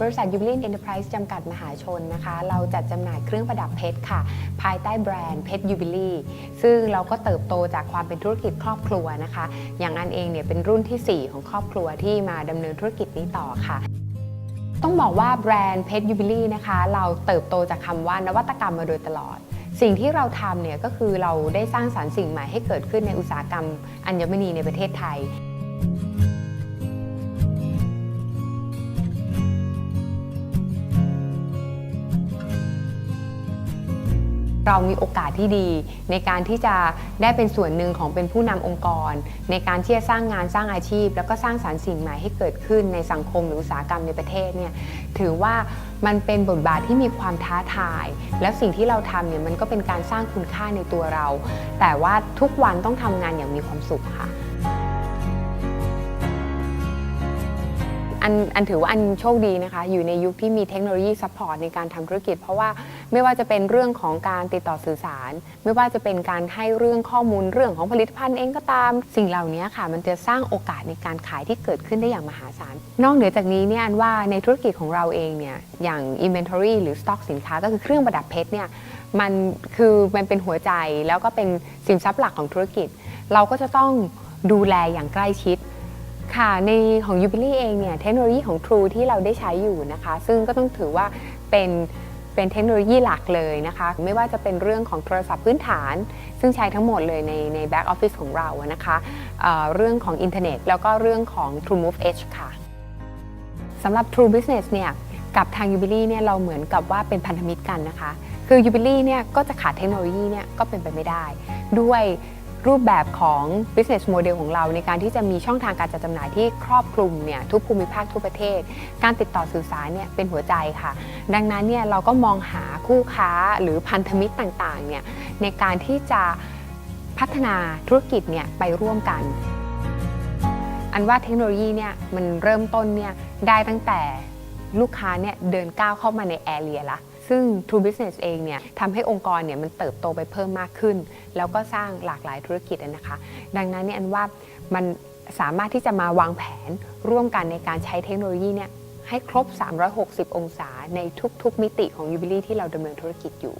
บริษัทยูบิลินเอ็นเตอร์ไพรส์จำกัดมหาชนนะคะ เราจัดจำหน่ายเครื่องประดับเพชรค่ะ ภายใต้แบรนด์เพชรยูบิลีซึ่งเราก็เติบโตจากความเป็นธุรกิจครอบครัวนะคะ อย่างอันเองเนี่ยเป็นรุ่นทีสี่ 4 ของครอบครัวที่มาดำเนินธุรกิจนี้ต่อค่ะต้องบอกว่าแบรนด์เพชรยูบิลี่นะคะ เราเติบโตจากคำว่านวัตกรรมมาโดยตลอด สิ่งที่เราทำเนี่ยก็คือเราได้สร้างสารรค์สิ่งใหม่ให้เกิดขึ้นในอุตสาหกรรมอัญมณีในประเทศไทย เรามีโอกาสที่ดี ในการที่จะได้เป็นส่วนหนึ่งของเป็นผู้นำองค์กร ในการที่จะสร้างงานสร้างอาชีพ แล้วก็สร้างสารรค์สิ่งใหม่ให้เกิดขึ้นในสังคมหรืออุตสาหกรรมในประเทศเนี่ยถือว่ามันเป็นบทบาทที่มีความท้าทาย แล้วสิ่งที่เราทำเนี่ยมันก็เป็นการสร้างคุณค่าในตัวเรา แต่ว่าทุกวันต้องทำงานอย่างมีความสุขค่ะ อันอันถือว่าอันโชคดีนะคะ อยู่ในยุคที่มีเทคโนโลยีซัพพอร์ตในการทำธุรกิจ เพราะว่าไม่ว่าจะเป็นเรื่องของการติดต่อสื่อสาร ไม่ว่าจะเป็นการให้เรื่องข้อมูลเรื่องของผลิตภัณฑ์เองก็ตามสิ่งเหล่านี้ค่ะ มันจะสร้างโอกาสในการขายที่เกิดขึ้นได้อย่างมหาศาล นอกเหนือจากนี้เนี่ยอันว่าในธุรกิจของเราเองเนี่ยอย่าง inventory หรือ stock สินค้าก็คือเครื่องประดับเพชรเนี่ยมันคือมันเป็นหัวใจแล้วก็เป็นสินทรัพย์หลักของธุรกิจ เราก็จะต้องดูแลอย่างใกล้ชิด ค่ะ ในของ u b i l y เองเนี่ยเทคโนโลยีของ True ที่เราได้ใช้อยู่นะคะ ซึ่งก็ต้องถือว่าเป็นเป็นเทคโนโลยีหลักเลยนะคะ ไม่ว่าจะเป็นเรื่องของโทรศัพท์พื้นฐาน ซึ่งใช้ทั้งหมดเลยในใน back office ของเรานะคะเเรื่องของอินเทอร์เน็ตแล้วก็เรื่องของ True Move Edge ค่ะสำหรับ True Business เนี่ยกับทาง u b i l y เนี่ยเราเหมือนกับว่าเป็นพันธมิตรกันนะคะ คือ u b i l y เนี่ยก็จะขาดเทคโนโลยีเนี่ยก็เป็นไปไม่ได้ ด้วย รูปแบบของ business model ของเราในการที่จะมีช่องทางการจัดจำหน่ายที่ครอบคลุมเนี่ยทุกภูมิภาคทั่วประเทศ การติดต่อสื่อสารเนี่ยเป็นหัวใจค่ะ ดังนั้นเนี่ยเราก็มองหาคู่ค้าหรือพันธมิตรต่างๆเนี่ยในการที่จะพัฒนาธุรกิจเนี่ยไปร่วมกัน อันว่าเทคโนโลยีเนี่ยมันเริ่มต้นเนี่ยได้ตั้งแต่ลูกค้าเนี่ยเดินก้าวเข้ามาในแอเรียละ ซึ่ง True Business เองเนี่ยทำให้องค์กรเนี่ยมันเติบโตไปเพิ่มมากขึ้น แล้วก็สร้างหลากหลายธุรกิจนะคะ ดังนั้นเนี่ยอันว่ามันสามารถที่จะมาวางแผนร่วมกันในการใช้เทคโนโลยีเนี่ยให้ครบ 360 องศาในทุกๆ มิติของ u b i l y ที่เราดำเนินธุรกิจอยู่